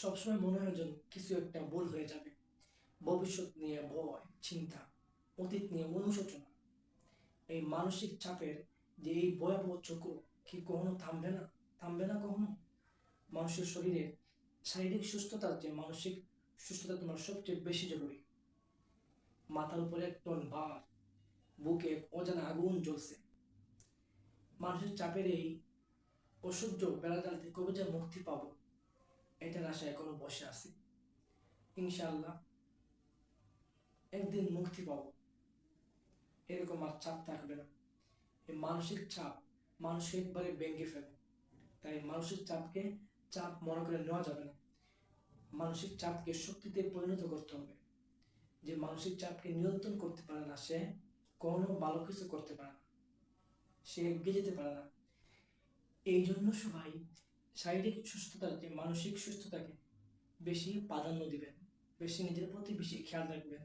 সবসময় মনে হয় যেন কিছু একটা ভুল হয়ে যাবে। ভবিষ্যৎ নিয়ে ভয়, চিন্তা, অতীত নিয়ে অনুশোচনা। এই মানসিক চাপের যে এই ভয়াবহ চক্র কি কখনো থামবে না? থামবে না কখনো? মানুষের শরীরে শারীরিক সুস্থতার যে মানসিক সুস্থতা তোমার সবচেয়ে বেশি জরুরি। মাথার উপরে এক টন ভার, বুকে অজানা আগুন জ্বলছে। মানুষের চাপের এই অসহ্য বেড়াজাল থেকে কবে যে মুক্তি পাবো? এটার আশায় এখনও বসে আছি। ইনশাআল্লাহ একদিন মুক্তি পাবো। এরকম আর চাপ থাকবে না। এই মানসিক চাপ মানুষকে একবারে ভেঙে ফেলে তাই মানসিক চাপকে, চাপ মনে করে নেওয়া যাবে না। মানসিক চাপকে শক্তিতে পরিণত করতে হবে। যে মানসিক চাপকে নিয়ন্ত্রণ করতে পারে না সে কোনো ভালো কিছু করতে পারে না। সে এগিয়ে যেতে পারে না। এই জন্য সবাই শারীরিক সুস্থতার যে মানসিক সুস্থতাকে বেশি প্রাধান্য দিবেন বেশি নিজের প্রতি বেশি খেয়াল রাখবেন।